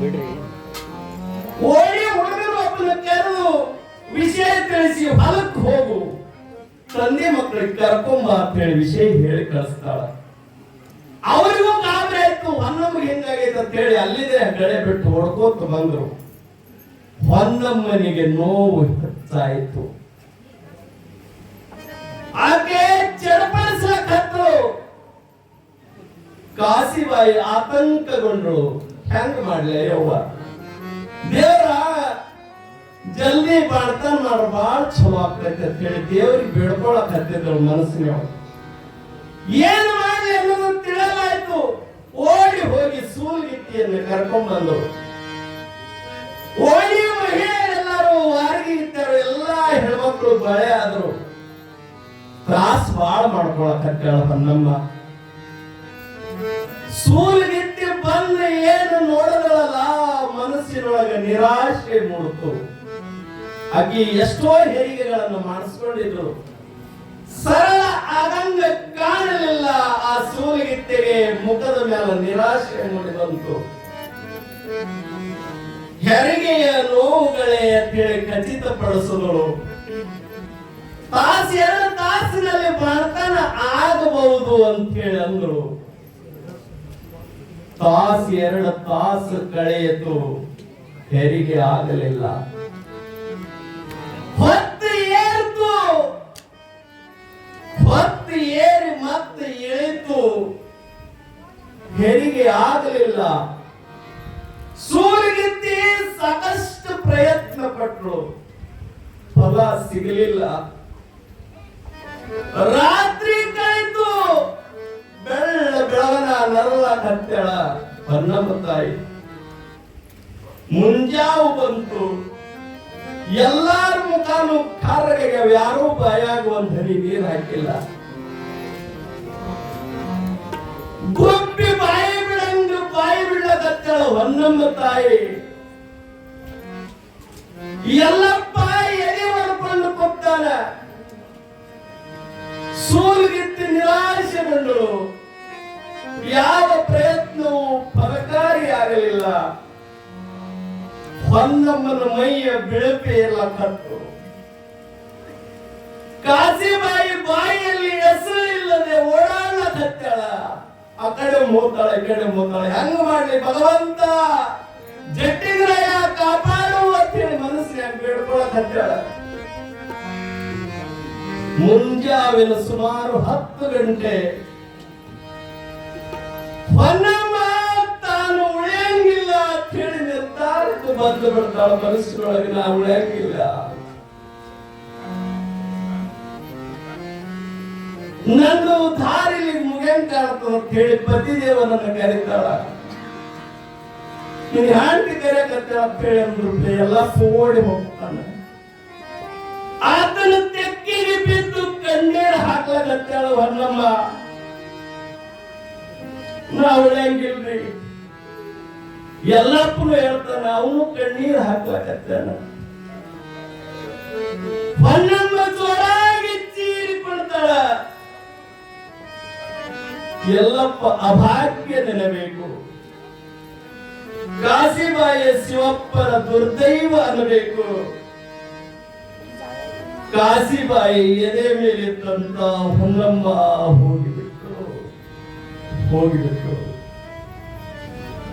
ಬಿಡ್ರಿ. ಓಡಿ ಹುಡುಗರು ಕರೆದು ವಿಷಯ ತಿಳಿಸಿ ಹೊಲಕ್ಕೆ ಹೋಗು. ತಂದೆ ಮಕ್ಕಳಿಗೆ ಕರ್ಕೊಂಬ ಅಂತ ಹೇಳಿ ವಿಷಯ ಹೇಳಿ ಕಳಿಸ್ತಾಳ. ಅವರಿಗೂ ಗಾಬರಿ ಆಯ್ತು ಹೊನ್ನಮ್ಮಗೆ ಹಿಂಗಾಗೈತೆ ಅಂತ ಹೇಳಿ ಅಲ್ಲಿದೆ ಬೆಳೆ ಬಿಟ್ಟು ಹೊಡ್ಕೋತ ಬಂದ್ರು. ಹೊನ್ನಮ್ಮನಿಗೆ ನೋವು ಹೆಚ್ಚಾಯಿತು. ಆಕೆ ಚಡಪಡಿಸ್ಲಕ್ಕತ್ತು ಕಾಸಿಬಾಯಿ ಆತಂಕಗೊಂಡ್ರು ಹೆಂಗ್ ಮಾಡ್ಲಿ ಯವ್ವ? ದೇವ್ರ ಜಲ್ದಿ ಬಾಳ್ತಾನ ಮಾಡ ಭಾಳ ಚಲೋ ಆಗ್ತೈತೆ ಅಂತ ಹೇಳಿ ದೇವ್ರಿಗೆ ಬೇಡ್ಕೊಳಕ್ ಹತ್ತಿದ್ರು ಮನಸ್ಸಿನ ಏನು ಮಾಡಿ ಅನ್ನೋದು ತಿಳಿಯಲಾಯ್ತು. ಓಡಿ ಹೋಗಿ ಸೂಲ್ಗಿತ್ತಿಯನ್ನು ಕರ್ಕೊಂಡ್ ಬಂದು ಓಡಿ ಮಹಿಳೆಯರೆಲ್ಲರೂ ವಾರಿಗೆ ಇಟ್ಟರು ಎಲ್ಲಾ ಹೆಣ್ಮಕ್ಳು ಬಳೆ ಆದ್ರು. ತ್ರಾಸ್ ಬಾಳ ಮಾಡ್ಕೊಳಕ್ ಹತ್ತಾಳ ನಮ್ಮ ಸೂಲ್ಗಿತ್ತಿ ಬಂದು ಏನು ನೋಡದಳಲ್ಲ ಮನಸ್ಸಿನೊಳಗ ನಿರಾಶೆ ಮೂಡಿತು ಆಕಿ ಎಷ್ಟೋ ಹೆರಿಗೆಗಳನ್ನು ಮಾಡಿಸ್ಕೊಂಡಿದ್ರು. ಸರಳ ಆಗಂಗ ಕಾಣಲಿಲ್ಲ, ಆ ಸೂಲಿಗಿತ್ತೆಗೆ ಮುಖದ ಮೇಲೆ ನಿರಾಶೆ ಮೂಡಿ ಬಂತು. ಹೆರಿಗೆಯ ನೋವುಗಳೇ ಅಂತೇಳಿ ಖಚಿತಪಡಿಸಿದಳು ಎರಡು ತಾಸಿನಲ್ಲಿ ಬರ್ತಾನ ಆಗಬಹುದು ಅಂತ ಹೇಳಿ ಅಂದ್ರು. ತಾಸು ಎರಡು ತಾಸು ಕಳೆಯಿತು. ಹೆರಿಗೆ ಆಗಲಿಲ್ಲ. ಹೊತ್ತು ಏರ್ತು. ಹೊತ್ತು ಏರಿ ಮತ್ತೆ ಇಳಿತು. ಹೆರಿಗೆ ಆಗಲಿಲ್ಲ. ಸೂರ್ಯಗಿತ್ತಿ ಸಾಕಷ್ಟು ಪ್ರಯತ್ನ ಪಟ್ರು. ಫಲ ಸಿಗಲಿಲ್ಲ. ರಾತ್ರಿ ಬೆಳ್ಳ ಬೆಳಗನ ನರಳ ತಾಯಿ ಮುಂಜಾವು ಬಂತು. ಎಲ್ಲಾರ ಮುಖಾನು ಕಾರ್ಗೆ ಯಾರೂ ಭಯ ಆಗುವಂತ ಹನಿ ಗುಂಪಿ ಹಾಕಿಲ್ಲ. ಗುಬ್ಬಿ ಬಾಯಿ ಬಿಡಂಗ ಬಾಯಿ ಬಿಡಕತ್ತಳ ಹೊನ್ನಮ್ಮ ತಾಯಿ ಎಲ್ಲಪ್ಪ ಎದೆ ಮಾಡ್ಕೊಂಡು ಕೊತ್ತಾನ ಸೂಲ್ಗಿತ್ತಿ ನಿರಾಶೆಗೊಂಡಳು ಯಾವ ಪ್ರಯತ್ನವೂ ಫಲಕಾರಿಯಾಗಲಿಲ್ಲ. ಹೊನ್ನಮ್ಮನ ಮೈಯ ಬಿಳುಪೆ ಎಲ್ಲ ಕತ್ತು ಕಾಸಿಬಾಯಿ ಬಾಯಿಯಲ್ಲಿ ಹೆಸರು ಇಲ್ಲದೆ ಓಡಾಡಕತ್ತಾಳ ಆ ಕಡೆ ಮೂತಾಳ, ಈ ಕಡೆ ಮೂತಾಳ. ಹೆಂಗ ಮಾಡ್ಲಿ ಭಗವಂತ. ಜಟ್ಟಿಗ್ರಯ ಕಾಪಾಡು ಅಂತೇಳಿ ಮನಸ್ಸಿನ ಬೇಡ್ಕೊಳಕತ್ತಾಳ ಮುಂಜಾವಿನ ಸುಮಾರು ಹತ್ತು ಗಂಟೆ ಹೊನ್ನಮ್ಮ ತಾನು ಉಳಿಯಂಗಿಲ್ಲ ಅಂತ ಹೇಳಿ ನಿರ್ಧಾರಕ್ಕೆ ಬಂದು ಬಿಡ್ತಾಳ ಮನಸ್ಸಿನೊಳಗೆ ನಾ ಉಳಿಯಂಗಿಲ್ಲ. ನಂದು ದಾರಿಲಿ ಮುಗಿಯಂಗ್ ಅಂತ ಹೇಳಿ ಪತಿದೇವನನ್ನ ಕರೀತಾಳ. ನೀನ್ ಹ್ಯಾಂಡಿ ಕರೆಯಕತ್ತ ಅಂತ ಹೇಳಿ ಅಂದ್ರು ಎಲ್ಲ ಓಡಿ ಹೋಗ್ತಾನ. ಆತನ ತೆಕ್ಕಿಗೆ ಬಿದ್ದು ಕಣ್ಣೀರು ಹಾಕ್ಲಾಗತ್ತಾಳ ಹೊನ್ನಮ್ಮ. ನಾ ಉಳಿಯಂಗಿಲ್ರಿ ಎಲ್ಲಪ್ಪನು ಹೇಳ್ತಾನ ಅವನು ಕಣ್ಣೀರು ಹಾಕ್ಲಾಕತ್ತಾನ ಹೊನ್ನಮ್ಮ ಜೋರಾಗಿ ಚೀರಿಕೊಳ್ತಾಳ. ಎಲ್ಲಪ್ಪ, ಅಭಾಗ್ಯ ನೆನಬೇಕು. ಕಾಸಿಬಾಯಿಯ ಶಿವಪ್ಪನ ದುರ್ದೈವ ಅನ್ನಬೇಕು. ಕಾಸಿಬಾಯಿ ಎದೆ ಮೇಲಿದ್ದಂತ ಹೊನ್ನಮ್ಮ ಹೋಗಿಬಿಟ್ಟು ಹೋಗಿಬಿಟ್ಟು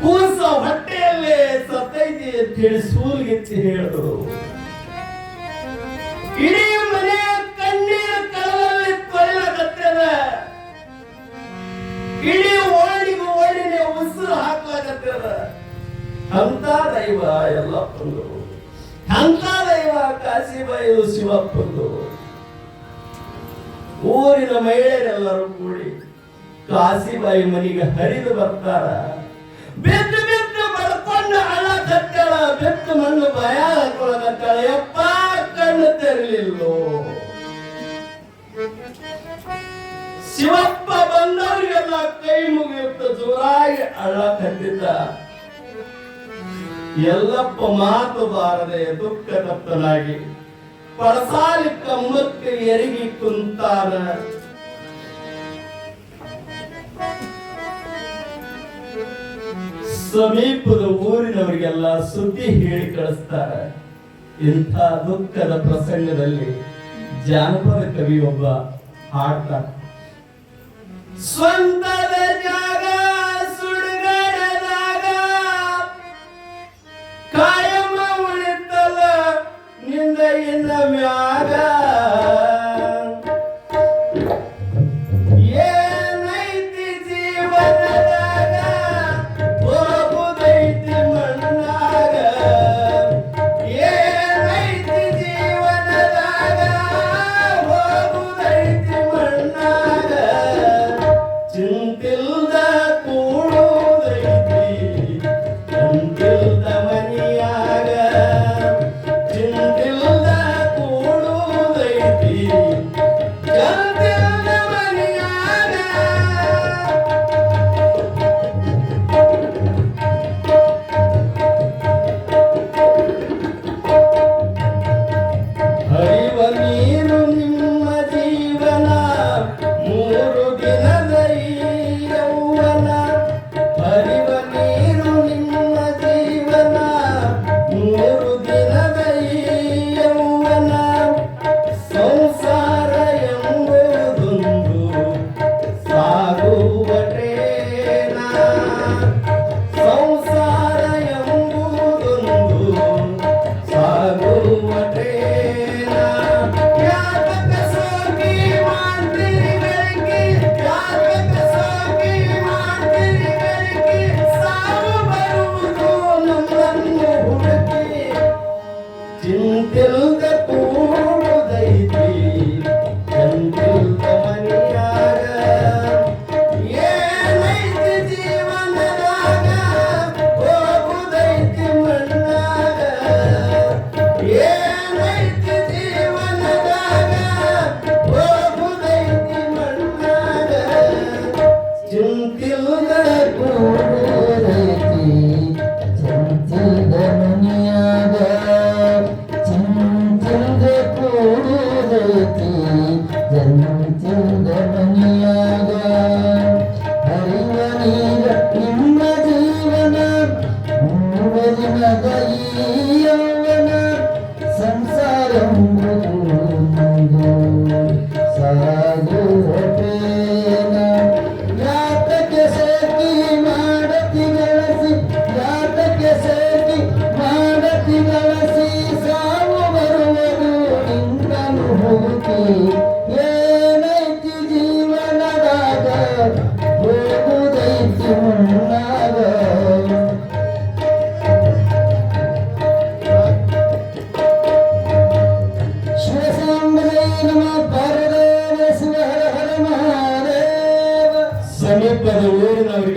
ಕೂಸ ಹೊಟ್ಟೆಯಲ್ಲೇ ಸತ್ತೈತಿ ಅಂತ ಹೇಳಿ ಸೂಲ್ಗೆತ್ತಿ ಹೇಳಿದ್ರು. ಇಡೀ ಮನೆ ಕಣ್ಣೀರ ಕಲದಲ್ಲಿ ತೊಳೆಯಕತ್ತದ ಇಡೀ ಓಣಿಗೂ ಓಣಿಗೆ ಉಸಿರು ಹಾಕ್ಲಾಕತ್ತದ ಅಂತ ದೈವ ಎಲ್ಲಪ್ಪಂದು ಅಂತ ದೈವ ಬಯಲು ಶಿವಪ್ಪಂದು ಊರಿನ ಮಹಿಳೆಯರೆಲ್ಲರೂ ಕೂಡಿ ಕಾಶಿಬಾಯಿ ಮನೆಗೆ ಹರಿದು ಬರ್ತಾರ. ಬಿದ್ದು ಬಿದ್ದು ಬಡ್ಕೊಂಡು ಹಣ ಕಟ್ಟಳ ಮಣ್ಣು ಭಯ ಹಾಕೊಳಕತ್ತಾಳ ಯಪ್ಪ ಕಣ್ಣು ತೆರಲಿಲ್ಲೋ. ಶಿವಪ್ಪ ಬಂದವರಿಗೆಲ್ಲ ಕೈ ಮುಗಿಯುತ್ತ ಜೋರಾಗಿ ಅಳ ಕಟ್ಟಿದ್ದ. ಎಲ್ಲಪ್ಪ ಮಾತು ಬಾರದೆ ದುಃಖ ತಪ್ತನಾಗಿ ಪಡಸಾಲಿ ಕಮ್ಮಕ್ಕೆ ಎರಿಗಿ ಕುಂತಾನ ಸಮೀಪದ ಊರಿನವರಿಗೆಲ್ಲ ಸುದ್ದಿ ಹೇಳಿ ಕಳಿಸ್ತಾರೆ. ಇಂಥ ದುಃಖದ ಪ್ರಸಂಗದಲ್ಲಿ ಜಾನಪದ ಕವಿಯೊಬ್ಬ ಹಾಡ್ತಾರೆ ಸ್ವಂತದ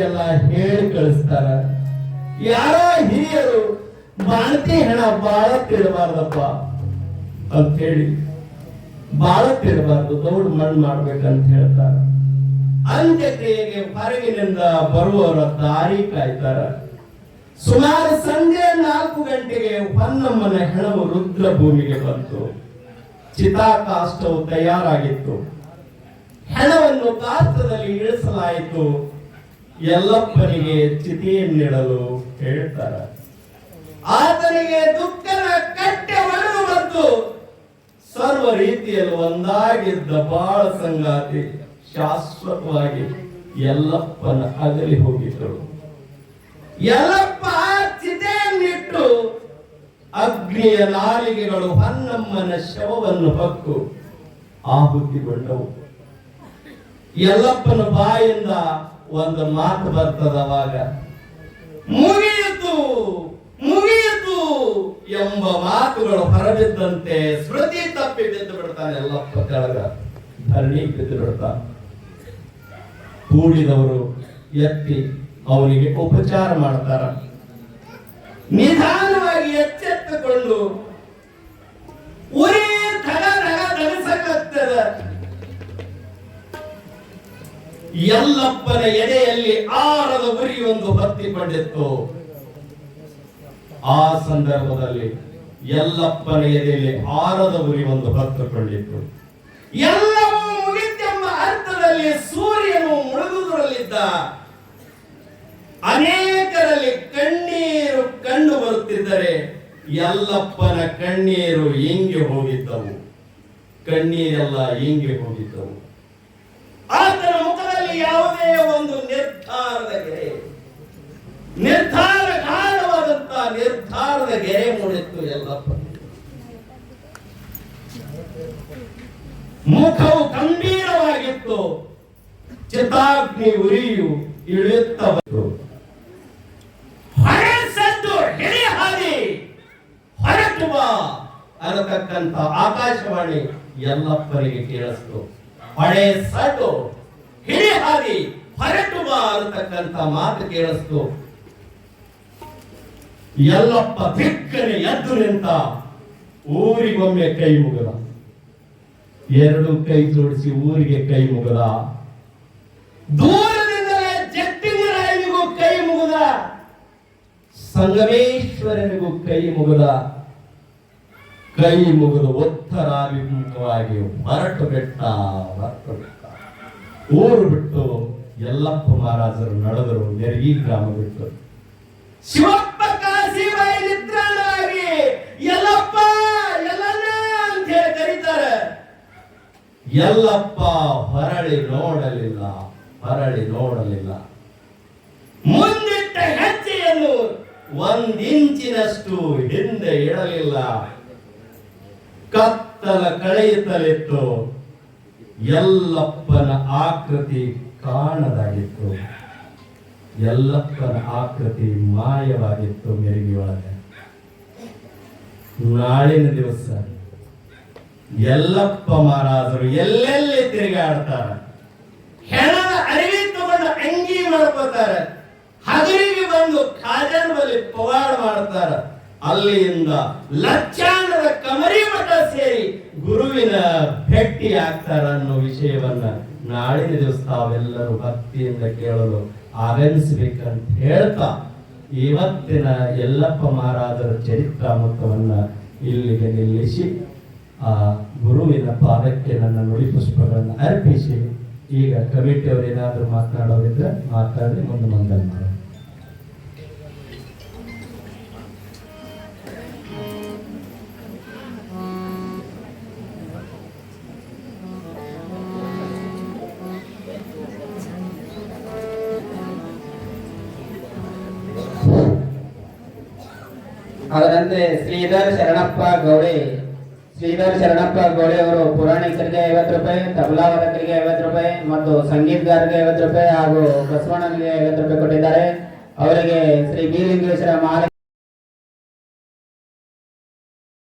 ಊರಿನವರಿಗೆಲ್ಲ ಹೇಳಿ ಕಳಿಸ್ತಾರ. ಯಾರ ಹಿರಿಯರು ಬಾಣತಿ ಹೆಣ ಬಾಳ ತಿಳಬಾರ್ದಪ್ಪ ಅಂತ ಹೇಳಿ ಬಾಳ ತಿಳಬಾರ್ದು, ದೌಡ್ ಮಣ್ಣು ಮಾಡ್ಬೇಕಂತ ಹೇಳ್ತಾರ. ಅಂತ್ಯಕ್ರಿಯೆಗೆ ಹೊರಗಿನಿಂದ ಬರುವವರ ದಾರಿ ಕಾಯ್ತಾರ ಸುಮಾರು ಸಂಜೆ ನಾಲ್ಕು ಗಂಟೆಗೆ ಹೊನ್ನಮ್ಮನ ಹೆಣವು ರುದ್ರ ಭೂಮಿಗೆ ಬಂತು. ಚಿತಾಕಾಷ್ಟವು ತಯಾರಾಗಿತ್ತು. ಹೆಣವನ್ನು ಕಾಷ್ಟದಲ್ಲಿ ಇಳಿಸಲಾಯಿತು. ಎಲ್ಲಪ್ಪನಿಗೆ ಚಿತಿಯನ್ನಿಡಲು ಹೇಳ್ತಾರ. ಆತನಿಗೆ ದುಃಖದ ಕಟ್ಟೆ ಒಳಗು ಬಂತು. ಸರ್ವ ರೀತಿಯಲ್ಲಿ ಒಂದಾಗಿದ್ದ ಬಾಳ ಸಂಗಾತಿ ಶಾಶ್ವತವಾಗಿ ಎಲ್ಲಪ್ಪನ ಅಗಲಿ ಹೋಗಿದ್ದಳು. ಎಲ್ಲಪ್ಪ ಚಿತೆಯನ್ನಿಟ್ಟು ಅಗ್ನಿಯ ನಾಲಿಗೆಗಳು ಹನ್ನಮ್ಮನ ಶವವನ್ನು ಹೊಕ್ಕು. ಆಹುತಿಗೊಂಡವು. ಎಲ್ಲಪ್ಪನ ಬಾಯಿಂದ ಒಂದು ಮಾತು ಬರ್ತದ ಅವಾಗ? ಮುಗಿಯಿತು ಮುಗಿಯಿತು ಎಂಬ ಮಾತುಗಳು ಹೊರಬಿದ್ದಂತೆ ಸ್ಮೃತಿ ತಪ್ಪಿ ಬಿದ್ದು ಬಿಡ್ತಾನೆ ಎಲ್ಲಪ್ಪ ಕೆಳಗ. ಧರಣಿ ಬಿದ್ದು ಬಿಡ್ತಾನೆ. ಕೂಡಿದವರು ಎತ್ತಿ ಅವನಿಗೆ ಉಪಚಾರ ಮಾಡ್ತಾರ. ನಿಧಾನವಾಗಿ ಎಚ್ಚೆತ್ತುಕೊಂಡು, ಉರಿ ಧಗ ಧಗ ಧರಿಸಕತ್ತದ ಎಲ್ಲಪ್ಪನ ಎಡೆಯಲ್ಲಿ ಆರದ ಒಂದು ಹೊತ್ತಿಕೊಂಡಿತ್ತು ಆ ಸಂದರ್ಭದಲ್ಲಿ ಎಲ್ಲಪ್ಪನ ಎಡೆಯಲ್ಲಿ ಆರದ ಉರಿ ಒಂದು ಹೊತ್ತುಕೊಂಡಿತ್ತು ಎಲ್ಲವೂ ಮುಗಿತೆಂಬ ಅರ್ಥದಲ್ಲಿ ಸೂರ್ಯನು ಮುಳುಗುವುದರಲ್ಲಿದ್ದ ಅನೇಕರಲ್ಲಿ ಕಣ್ಣೀರು ಕಂಡು ಬರುತ್ತಿದ್ದರೆ ಎಲ್ಲಪ್ಪನ ಕಣ್ಣೀರು ಹೆಂಗೆ ಹೋಗಿದ್ದವು. ಕಣ್ಣೀರೆಲ್ಲ ಹೆಂಗೆ ಹೋಗಿದ್ದವು. ಯಾವುದೇ ಒಂದು ನಿರ್ಧಾರದ ಗೆರೆ. ನಿರ್ಧಾರಕಾರವಾದಂತಹ ನಿರ್ಧಾರದ ಗೆರೆ ಮೂಡಿತ್ತು ಎಲ್ಲಪ್ಪ ಮುಖವು ಗಂಭೀರವಾಗಿತ್ತು. ಚಿತಾಗ್ನಿ ಉರಿಯು ಇಳಿಯುತ್ತ ಬಂತು ಹೊರೆ ಸದ್ದು ಹಿಡಿ ಹಾದಿ. ಹೊರಟುವ ಅನ್ನತಕ್ಕಂಥ ಆಕಾಶವಾಣಿ ಎಲ್ಲಪ್ಪರಿಗೆ ಕೇಳಿಸ್ತು. ಹೊಳೆ ಸಡ್ಡು ಹಿಡಿ ಹಾದಿ ಹೊರಟು ಬಾ ಅಂತಕ್ಕಂತ ಮಾತು ಕೇಳಿಸ್ತು. ಎಲ್ಲಪ್ಪ ಬಿಕ್ಕನೆ ಎದ್ದು ನಿಂತ ಊರಿಗೊಮ್ಮೆ ಕೈ ಮುಗಲ ಎರಡು ಕೈ ಜೋಡಿಸಿ ಊರಿಗೆ ಕೈ ಮುಗಲ ದೂರದಿಂದಲೇ ಜಟ್ಟಿಂಗರಾಯನಿಗೂ ಕೈ ಮುಗದ. ಸಂಗಮೇಶ್ವರನಿಗೂ ಕೈ ಮುಗಲ ಕೈ ಮುಗಿದು ಒತ್ತರಾಭಿಮುಖವಾಗಿ ಹೊರಟು ಬೆಟ್ಟ ಹೊರಟು ಬಿಟ್ಟ ಊರು ಬಿಟ್ಟು ಎಲ್ಲಪ್ಪ ಮಹಾರಾಜರು ನಡೆದರು ನೆರಗಿ ಗ್ರಾಮ ಬಿಟ್ಟು. ಶಿವಪ್ಪ ಕಾಶಿ ನಿದ್ರಾಣರಾಗಿ ಎಲ್ಲಪ್ಪ ಅಂತ ಹೇಳಿ ಕರೀತಾರೆ. ಎಲ್ಲಪ್ಪ ಹೊರಳಿ ನೋಡಲಿಲ್ಲ ಹೊರಳಿ ನೋಡಲಿಲ್ಲ. ಮುಂದಿಟ್ಟ ಹೆಜ್ಜೆಯನ್ನು ಒಂದಿಂಚಿನಷ್ಟು ಹಿಂದೆ ಇಡಲಿಲ್ಲ. ಕತ್ತಲ ಕಳೆಯುತ್ತಲಿತ್ತು. ಯಲ್ಲಪ್ಪನ ಆಕೃತಿ ಕಾಣದಾಗಿತ್ತು. ಎಲ್ಲಪ್ಪನ ಆಕೃತಿ ಮಾಯವಾಗಿತ್ತು ಮೆರುಗಿಯೊಳಗೆ ನಾಳಿನ ದಿವಸ ಎಲ್ಲಪ್ಪ ಮಹಾರಾಜರು ಎಲ್ಲೆಲ್ಲಿ ತಿರುಗಾಡ್ತಾರ? ಹೆಣದ ಅರಿವಿ ತಗೊಂಡು ಅಂಗಿ ಮಾಡ್ಕೋತಾರೆ. ಹಗರಿಗೆ ಬಂದು ಖಾಜನ್ ಬಳಿ ಪವಾಡ ಮಾಡ್ತಾರ. ಅಲ್ಲಿಂದ ಲಕ್ಷಾಂಗದ ಕಮರಿ ಮಠ ಸೇರಿ ಗುರುವಿನ ಭೇಟಿ ಆಗ್ತಾರ ಅನ್ನೋ ವಿಷಯವನ್ನ ನಾಳಿನ ದಿವಸ ತಾವೆಲ್ಲರೂ ಭಕ್ತಿಯಿಂದ ಕೇಳಲು ಆರಂಭಿಸಬೇಕಂತ ಹೇಳ್ತಾ ಇವತ್ತಿನ ಎಲ್ಲಪ್ಪ ಮಹಾರಾಜರ ಚರಿತ್ರಾಮೃತವನ್ನ ಇಲ್ಲಿಗೆ ನಿಲ್ಲಿಸಿ, ಆ ಗುರುವಿನ ಪಾದಕ್ಕೆ ನನ್ನ ನುಡಿ ಪುಷ್ಪಗಳನ್ನು ಅರ್ಪಿಸಿ, ಈಗ ಕಮಿಟಿಯವರು ಏನಾದರೂ ಮಾತನಾಡೋರಿದ್ರೆ ಮಾತಾಡಿ ಮುಂದೆ ಮಂಗಲ್ ಮಾಡಿ ಅದರಂತೆ ಶ್ರೀಧರ್ ಶರಣಪ್ಪ ಗೌಳಿ ಶ್ರೀಧರ್ ಶರಣಪ್ಪ ಗೌಡಿ ಅವರು ಪುರಾಣಿಕರಿಗೆ ಐವತ್ತು ರೂಪಾಯಿ, ತಬಲಾ ವಾದಕರಿಗೆ ಐವತ್ತು ರೂಪಾಯಿ ಮತ್ತು ಸಂಗೀತಗಾರರಿಗೆ ಐವತ್ತು ರೂಪಾಯಿ ಹಾಗೂ ಬಸವಣ್ಣನಿಗೆ ಐವತ್ತು ರೂಪಾಯಿ ಕೊಟ್ಟಿದ್ದಾರೆ. ಅವರಿಗೆ ಶ್ರೀ ಬಿ ಲಿಂಗ